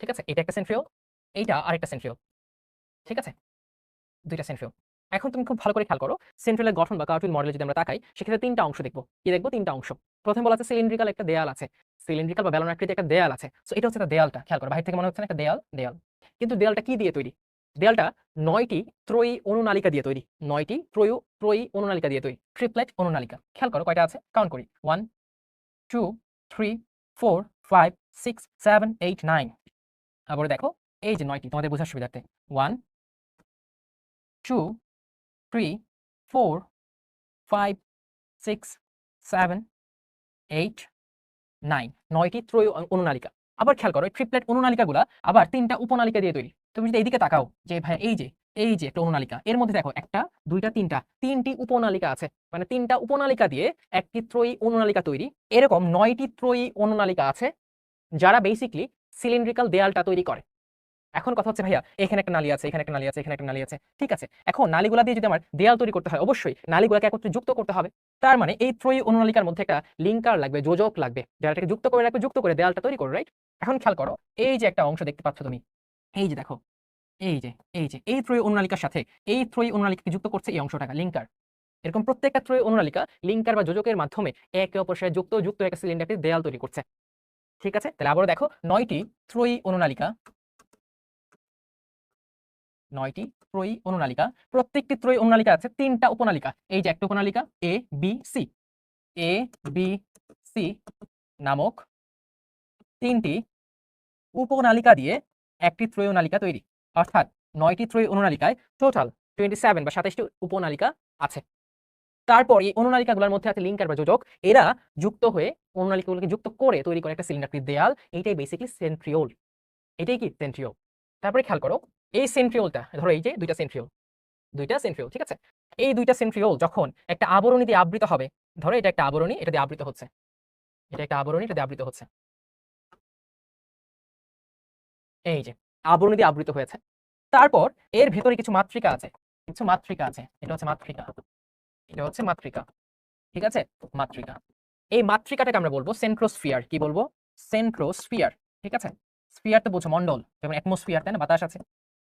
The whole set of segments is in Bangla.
ঠিক আছে? এটা একটা সেন্ট্রিওল এইটা আরেকটা সেন্ট্রিওল ঠিক আছে? দুইটা সেন্ট্রিওল এখন তুমি খুব ভালো করে খেয়াল করো সেন্ট্রালের গঠন বা কার্টুন মডেলে যদি আমরা তাকাই, সেক্ষেত্রে তিনটা অংশ দেখব। কি দেখব? তিনটা অংশ। প্রথম বলা আছে সিলিন্ড্রিক্যাল একটা দেয়াল আছে। সিলিন্ড্রিক্যাল বা বেলন একটা দেয়াল আছে। সো এটা হচ্ছে দেয়ালটা। খেয়াল করো, বাইরে থেকে মনে হচ্ছে একটা দেয়াল দেয়াল। কিন্তু দেয়ালটা কি দিয়ে তৈরি? দেয়ালটা নয়টি ত্রয়ী অনুনালিকা দিয়ে তৈরি। নয়টি ত্রয়ী ত্রয়ী অনুনালিকা দিয়ে তৈরি। ট্রিপলেট অনুনালিকা। খেয়াল করো কয়টা আছে? কাউন্ট করি। One two three four five six seven eight nine আবার দেখো, এই যে নয়টি, তোমাদের বোঝার সুবিধার্থে। One two three four five six seven eight nine নয়টি ত্রয় অনুনালিকা। আবার খেয়াল করো ট্রিপলেট অনুনালিকাগুলা আবার তিনটা উপনালিকা দিয়ে তৈরি। তুমি যদি এইদিকে তাকাও, যে ভাই, এই যে এই যে একটা অনুনালিকা, এর মধ্যে দেখো একটা, দুইটা, তিনটা, তিনটি উপনালিকা আছে। মানে তিনটা উপনালিকা দিয়ে একটি ত্রয়ী অনুনালিকা তৈরি। এরকম নয়টি ত্রয়ী অনুনালিকা আছে, যারা বেসিকলি সিলিন্ড্রিক্যাল দেয়ালটা তৈরি করে। এখন কথা হচ্ছে, ভাইয়া, এখানে একটা নালী আছে, এখানে একটা নালী আছে, এখানে একটা নালী আছে। ঠিক আছে, এখন নালীগুলা দিয়ে যদি আমার দেয়াল তৈরি করতে হয়, অবশ্যই নালীগুলোকে একত্রে যুক্ত করতে হবে। তার মানে এই ত্রয়ী অনুনালিকার মধ্যে একটা লিঙ্কার লাগবে, যোজক লাগবে দেয়ালটাকে যুক্ত করে রাখবে, যুক্ত করে দেয়ালটা তৈরি করো রাইট এখন খেয়াল করো, এই যে একটা অংশ দেখতে পাচ্ছ তুমি, এই যে দেখো, এই যে এই যে, এই ত্রয়ী অনুনালিকার সাথে এই ত্রয়ী অনুনালিকাকে যুক্ত করছে এই অংশটাকে লিঙ্কার। এরকম প্রত্যেকটা ত্রয়ী অনুনালিকা লিঙ্কার বা যোজকের মাধ্যমে একে অপরের সাথে যুক্ত যুক্ত একটা সিলিন্ডারটি দেয়াল তৈরি করছে। ঠিক আছে? তাহলে আবারও দেখো, নয়টি ত্রয়ী অনুনালিকা। নয়টি ত্রয়ী অনুনালিকা। প্রত্যেকটি ত্রয়ী অনুনালিকা আছে তিনটা উপনালিকা। এই যে একটা উপনালিকা A B C A B C নামক তিনটি উপনালিকা দিয়ে একটি ত্রয়ী অনুনালিকা তৈরি। অর্থাৎ নয়টি ত্রয়ী অনুনালিকায় টোটাল টোয়েন্টি সেভেন বা সাতাশটি উপনালিকা আছে। তারপর এই অনুনালিকাগুলোর মধ্যে আছে লিঙ্কার বা যোজক। এরা যুক্ত হয়ে অনুনালিকাগুলোকে যুক্ত করে তৈরি করে একটা সিলিন্ডারটির দেয়াল। এইটাই বেসিক্যালি সেন্ট্রিওল এটাই কি? সেন্ট্রিওল তারপরে খেয়াল করো, এই সেন্ট্রিওলটা ধরো এই যে দুইটা সেন্ট্রিওল দুইটা সেন্ট্রিওল ঠিক আছে? এই দুইটা সেন্ট্রিওল যখন একটা আবরণী দিয়ে আবৃত হবে, ধরো এটা একটা আবরণী এটা দিয়ে আবৃত হচ্ছে। এটা একটা আবরণী এটা দিয়ে আবৃত হচ্ছে। এই যে আবরণী দিয়ে আবৃত হয়েছে। তারপর এর ভেতরে কিছু মাতৃকা আছে। কিছু মাতৃকা আছে। এটা হচ্ছে মাতৃকা এটা হচ্ছে মাতৃকা, ঠিক আছে? মাতৃকা। এই মাতৃকাটাকে আমরা বলব সেন্ট্রোস্ফিয়ার কি বলব? সেন্ট্রোস্ফিয়ার ঠিক আছে? স্ফিয়ার তো বোঝো মন্ডল, যেমন অ্যাটমসফিয়ার তাই না? বাতাস আছে।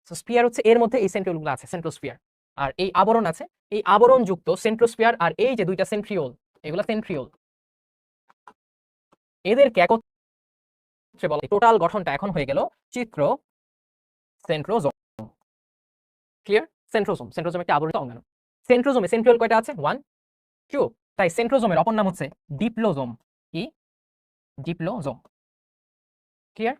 তো স্পিয়ার হচ্ছে এর মধ্যে এই সেন্ট্রিওলগুলো আছে সেন্ট্রোস্ফিয়ার আর এই আবরণ আছে, এই আবরণ যুক্ত সেন্ট্রোস্ফিয়ার আর এই যে দুইটা সেন্ট্রিওল এগুলো সেন্ট্রিওল এদেরকে একত্রে বলে টোটাল গঠনটা এখন হয়ে গেল চিত্র সেন্ট্রোজোম ক্লিয়ার সেন্ট্রোজোম সেন্ট্রোজোম একটা আবরণিত অঙ্গাণু। সেন্ট্রোজোমে, সেন্ট্রিওল কয়টা আছে? ওয়ান টু তাই সেন্ট্রোজোমের অপর নাম হচ্ছে ডিপ্লোজোম। কি? ডিপ্লোজোম। ক্লিয়ার